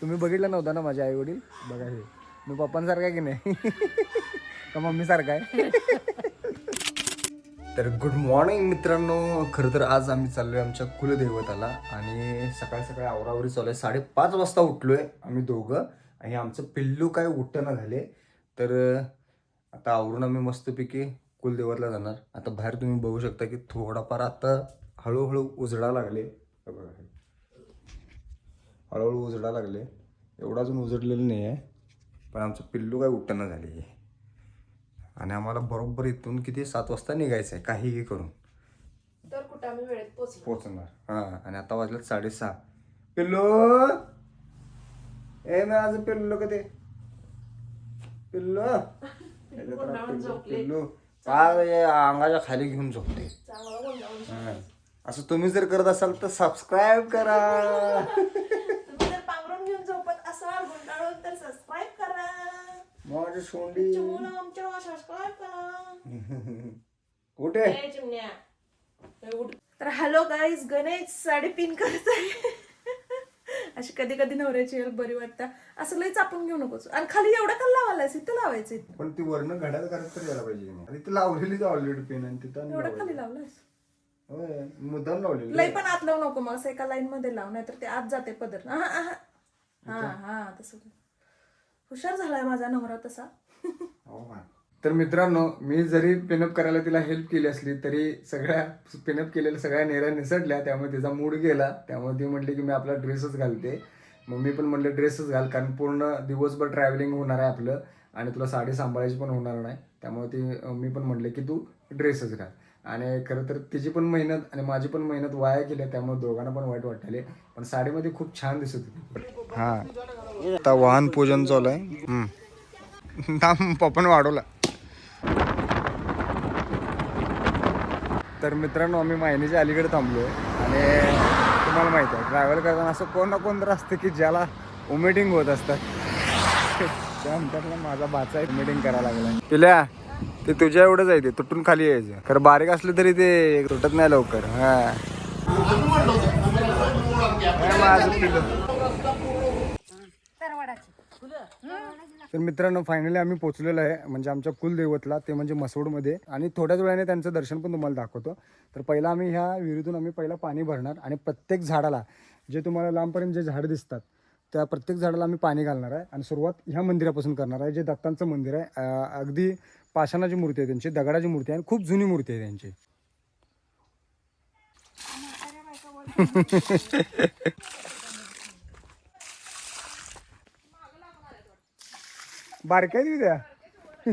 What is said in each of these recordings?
तुम्ही बघितलं नव्हतं ना माझे आई वडील बघा हे. मी पप्पांसारखा आहे की नाही? का मम्मीसारखा आहे? तर गुड मॉर्निंग मित्रांनो. खरं तर आज आम्ही चाललोय आमच्या कुलदैवताला आणि सकाळी सकाळी आवरावरी चालू आहे साडेपाच वाजता उठलोय आम्ही दोघं आणि आमचं पिल्लू काय उठणं झाले. तर आता आवरून आम्ही मस्तपैकी कुलदेवतला जाणार. आता बाहेर तुम्ही बघू शकता की थोडाफार आता हळूहळू उजडा लागले. बघा हळूहळू उजडा लागले. एवढा अजून उजडलेलं नाही आहे. पण आमचं पिल्लू काय उठणं झाले. आणि आम्हाला बरोबर इथून किती सात वाजता निघायचं आहे काहीही करून. तर कुठं आम्ही वेळेत पोचणार हां आणि आता वाजलं साडेसहा. पिल्लू! ए पिल्लू कधी पिल्लू! गोंधळून झोपले. पिल्लू. हे अंगाच्या खाली घेऊन झोपते. असं तुम्ही जर करत असाल तर सबस्क्राईब करा तुम्ही जर पांघरून घेऊन झोपत असाल गुंडाळून तर सबस्क्राईब करा माझी सोंडी. चिमूला आमच्या कुठे? ए, चिमण्या. ए, उठ. तर hello guys Ganesh sari pin करत आहे. अशी कधी कधी नवऱ्याची हेल्प बरी वाटतं. असं लई चापून घेऊ नकोस. आणि खाली एवढं का लावायलास इथं लावायचं इथं. पण ती वर्ण घड्याळ करत तर यायला पाहिजे. आणि ती लावलेलीच ऑलरेडी पेन आणि तिथं आणि एवढं खाली लावलेली. लावलंस होय मुद्दाम लावलेली. लई पण आत लावू नको मग. असं एका लाईन मध्ये लाव नाहीतर ते आत जाते पदर. हा हा हा हा तसं. हुशार झालाय माझा नवरा तसा. तर मित्रांनो मी जरी पिनअप करायला तिला हेल्प केली असली तरी सगळ्या पिनअप केलेल्या सगळ्या नेऱ्या निसटल्या त्यामुळे तिचा मूड गेला. त्यामुळे ती म्हटली की मी आपला ड्रेसच घालते. मग मी पण म्हटलं ड्रेसच घाल कारण पूर्ण दिवसभर ट्रॅव्हलिंग होणार आहे आपलं आणि तुला साडी सांभाळायची पण होणार नाही. त्यामुळे ती मी पण म्हटलं की तू ड्रेसच घाल. आणि खरं तर तिची पण मेहनत आणि माझी पण मेहनत वाया गेली त्यामुळे दोघांना पण वाईट वाटले पण साडीमध्ये खूप छान दिसत होती. हा. आता वाहन पूजन चालू आहे. पप्पन वाढवला. तर मित्रांनो आम्ही मायनीच्या अलीकडे थांबलो आणि तुम्हाला माहिती आहे ट्रॅव्हल करताना असं कोण ना कोण तर असतं की ज्याला उमेटिंग होत असतात त्या माझा बाचा उमेटिंग करायला लागला पिल्या ते तुझ्या एवढंच आहे ते तुटून खाली यायचं. खरं बारीक असलं तरी ते तुटत नाही लवकर. हा माझं पिलं. तर मित्रांनो फायनली आम्ही पोचलेलो आहे म्हणजे आमच्या कुलदैवतला ते म्हणजे मसोडमध्ये आणि थोड्याच वेळाने त्यांचं दर्शन पण तुम्हाला दाखवतो. तर पहिला आम्ही ह्या विहिरीतून आम्ही पहिला पाणी भरणार आणि प्रत्येक झाडाला जे तुम्हाला लांबपर्यंत जे झाडं दिसतात त्या प्रत्येक झाडाला आम्ही पाणी घालणार आहे. आणि सुरुवात ह्या मंदिरापासून करणार आहे जे दत्तांचं मंदिर आहे. अगदी पाषाणाची मूर्ती आहे त्यांची दगडाची मूर्ती आहे आणि खूप जुनी मूर्ती आहे त्यांची. बारकाय द्या.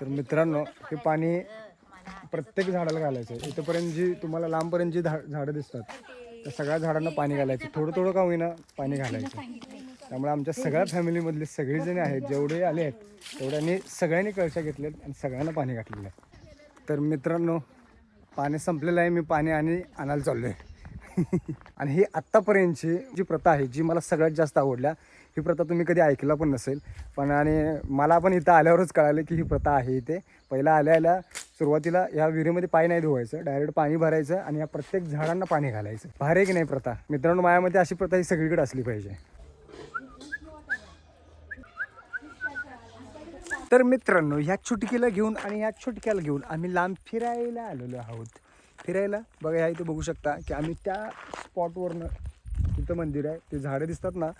तर मित्रांनो हे पाणी प्रत्येक झाडाला घालायचं आहे. इथंपर्यंत जी तुम्हाला लांबपर्यंत जी झा- झाडं दिसतात त्या सगळ्या झाडांना पाणी घालायचं. थोडं थोडं का होईना पाणी घालायचं. त्यामुळे आमच्या सगळ्या फॅमिलीमधले सगळेजण आहेत जेवढे आले आहेत तेवढ्यांनी सगळ्यांनी कळशा घेतलेत आणि सगळ्यांना पाणी घातलेलं आहे. तर मित्रांनो पाणी संपलेलं आहे. मी पाणी आणि आणायला चाललो आहे आणि ही आत्तापर्यंतची जी प्रथा आहे जी मला सगळ्यात जास्त आवडल्या ही प्रथा तुम्ही कधी ऐकला पण नसेल. पण आणि मला पण इथं आल्यावरच कळालं की ही प्रथा आहे इथे. पहिला आल्या आल्या सुरुवातीला या विहिरीमध्ये पाणी नाही धुवायचं. डायरेक्ट पाणी भरायचं आणि या प्रत्येक झाडांना पाणी घालायचं. भारी आहे की नाही प्रथा. मित्रांनो मायामध्ये अशी प्रथा ही सगळीकडे असली पाहिजे. तर मित्रांनो ह्या चुटकीला घेऊन आणि ह्या छुटक्याला घेऊन आम्ही लांब फिरायला आलेलो आहोत. फिरायला बघा ह्या इथे बघू शकता की आम्ही त्या स्पॉटवरनं तिथं मंदिर आहे ते झाडं दिसतात ना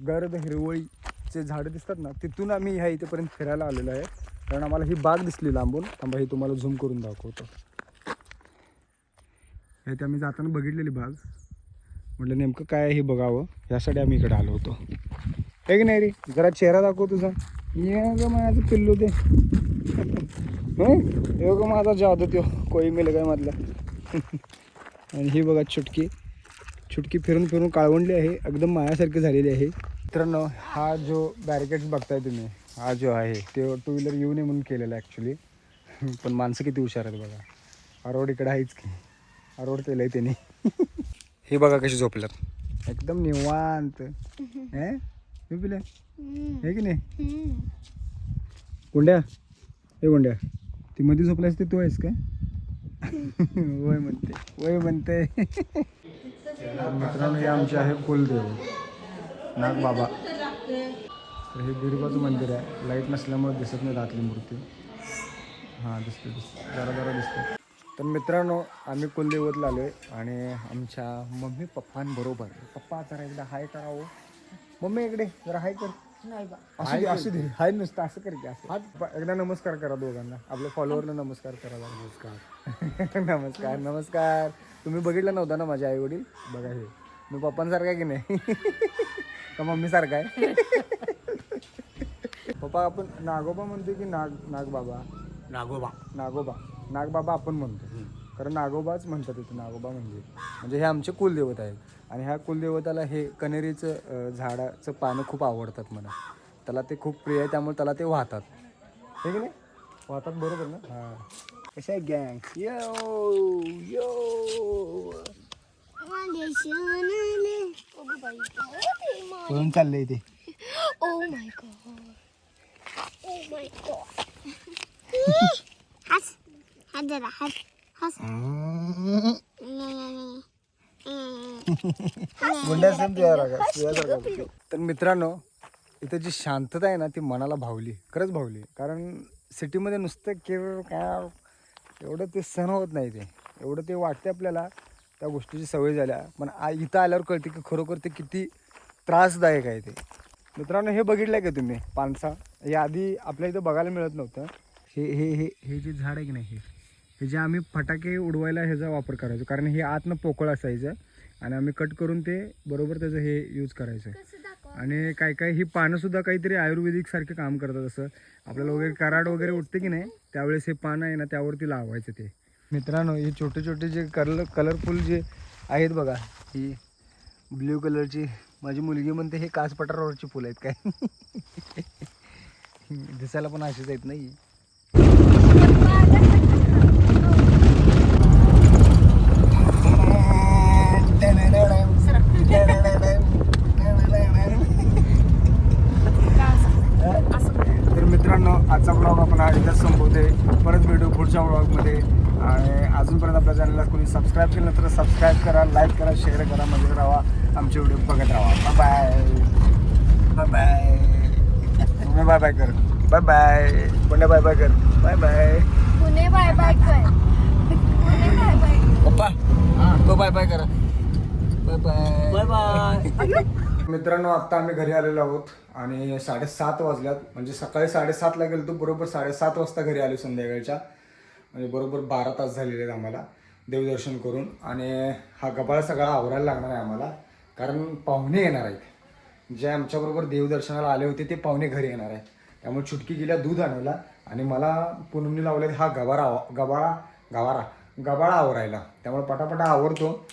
गर्द हिरवळीचे झाडं दिसतात ना तिथून आम्ही ह्या इथेपर्यंत फिरायला आलेलो आहे. कारण आम्हाला ही बाग दिसली लांबून. थांबा ही तुम्हाला झूम करून दाखवतो. हे ते आम्ही जाताना बघितलेली बाग. म्हटलं नेमकं काय आहे हे बघावं? यासाठी आम्ही इकडे आलो होतो. हे की नाही रे? जरा चेहरा दाखव तुझा. ये ग माझं पिल्लू ते. हं? ग माझा जादू त्यो कोई मिल काय मधला. आणि ही बघा चुटकी. चुटकी फिरून फिरून काळवंडली आहे एकदम मायासारखी झालेली आहे. मित्रांनो हा जो बॅरिकेड्स बघताय तुम्ही हा जो आहे तो टू व्हीलर येऊ नये म्हणून केलेला ॲक्च्युली पण माणसं किती हुशार आहेत बघा. हा रोड इकडे आहेच की. हा रोड केलं आहे त्यांनी. हे बघा कशी झोपल्यात. एकदम निवांत. हे? झोपले? हे की नाही? गुंड्या? हे गुंड्या ती मध्ये झोपल्यास ते तू आहेस काय? वय म्हणते वय म्हणते. मित्रांनो हे आमचे आहे कुलदेव. नाग बाबा. तर हे बिरबाचं मंदिर आहे. लाइट नसल्यामुळे दिसत नाही आतली मूर्ती. हां दिसते दिसते जरा जरा दिसते तर मित्रांनो आम्ही कुलदेवतला आलो आहे आणि आमच्या मम्मी पप्पांबरोबर पप्पा जरा एकदा हाय करावं हो. मम्मी इकडे जरा हाय कर. नाही बा. असू दे असू दे. हाय नुसतं असं कर की असं. प- एकदा नमस्कार करा दोघांना. आपल्या फॉलोअरला नमस्कार करा जरा. नमस्कार. नमस्कार नमस्कार. तुम्ही बघितलं नव्हता ना माझे आई वडील? बघा हे. मी पप्पांसारखा आहे की नाही? का मम्मीसारखा आहे? पप्पा आपण नागोबा म्हणतो की नाग नागबाबा? नागोबा. नागोबा. नागबाबा आपण म्हणतो. कारण नागोबाच म्हणतात इथे. नागोबा म्हणजे म्हणजे हे आमचे कुलदेवत आहेत. आणि ह्या कुलदेवताला हे कनेरीचं अं, झाडाचं पानं खूप आवडतात मला. त्याला ते खूप प्रिय आहे त्यामुळे त्याला ते वाहतात. हे की नाही? वाहतात बरोबर ना? हां. कशा आहे गँग यो यो पळून चाललंय इथे? Oh my god. Oh my god. हस. हस जरा हस. हस तर मित्रांनो इथं जी शांतता आहे ना ती मनाला भावली. खरंच भावली. कारण सिटीमध्ये नुसतं केर काय एवढं ते सण होत नाही ते. एवढं ते वाटते आपल्याला त्या गोष्टीची सवय झाल्या. पण आ इथं आल्यावर कळते की खरोखर ते किती त्रासदायक आहे ते. मित्रांनो हे बघितलं का तुम्ही? पानसा. हे आधी आपल्या इथं बघायला मिळत नव्हतं. हे हे हे हे जे झाड आहे की नाही हे? हे जे आम्ही फटाके उडवायला ह्याचा वापर करायचो. कारण हे आतनं पोकळ असायचं. आणि आम्ही कट करून ते बरोबर त्याचं हे यूज करायचं आणि काय काय ही पानं सुद्धा काहीतरी आयुर्वेदिक सारखे काम करतात असं. आपल्याला वगैरे कराड वगैरे उठते की नाही त्यावेळेस हे पानं आहे ना त्यावरती लावायचं ते. मित्रांनो हे छोटे छोटे जे कलर कलरफुल जे आहेत बघा ही ब्ल्यू कलरची माझी मुलगी म्हणते हे काच पठारावरची फुलं आहेत काय? दिसायला पण अशीच आहेत नाही तर मित्रांनो आजचा ब्लॉग आपण हा इथंच संपवते परत भेटू पुढच्या ब्लॉगमध्ये आणि अजूनपर्यंत आपल्या चॅनलला कोणी सबस्क्राईब केलं तर सबस्क्राईब करा लाईक करा शेअर करा मजेत राहा. आमचे व्हिडिओ बघत राहा. Bye bye bye bye bye bye कर. बाय बाय पुण्या बाय बाय कर. Bye bye Pune bye bye कर. पुणे बाय बाय पप्पा तो बाय बाय करा. बाय बाय बाय बाय मित्रांनो आत्ता आम्ही घरी आलेलो आहोत आणि साडेसात वाजल्यात. म्हणजे सकाळी साडेसातला गेलो तो बरोबर साडेसात वाजता घरी आलो संध्याकाळच्या. म्हणजे बरोबर बारा तास झालेले आहेत आम्हाला. देवदर्शन करून आणि हा गबाळ सगळा आवरायला लागणार आहे आम्हाला. कारण पाहुणे येणार आहेत. जे आमच्याबरोबर देवदर्शनाला आले होते ते पाहुणे घरी येणार आहेत. त्यामुळे छुटकी गेल्या दूध आणायला आणि मला पूनमनी लावले हा गबारा गबाळा गवारा गबाळा आवरायला. त्यामुळे पटापटा आवरतो.